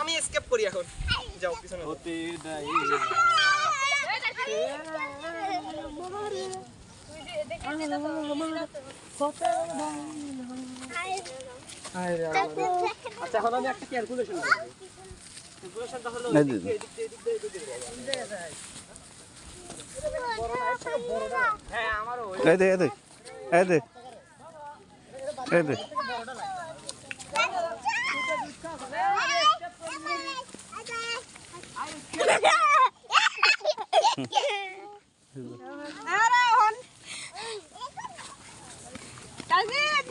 আমি স্কেপ করি এখন যাও পিছনে আচ্ছা এখন আমি একটা ক্যালকুলেশন ক্যালকুলেশনটা হলো এই দে এই দে এই দে এই দে। আরে হন। কাজিন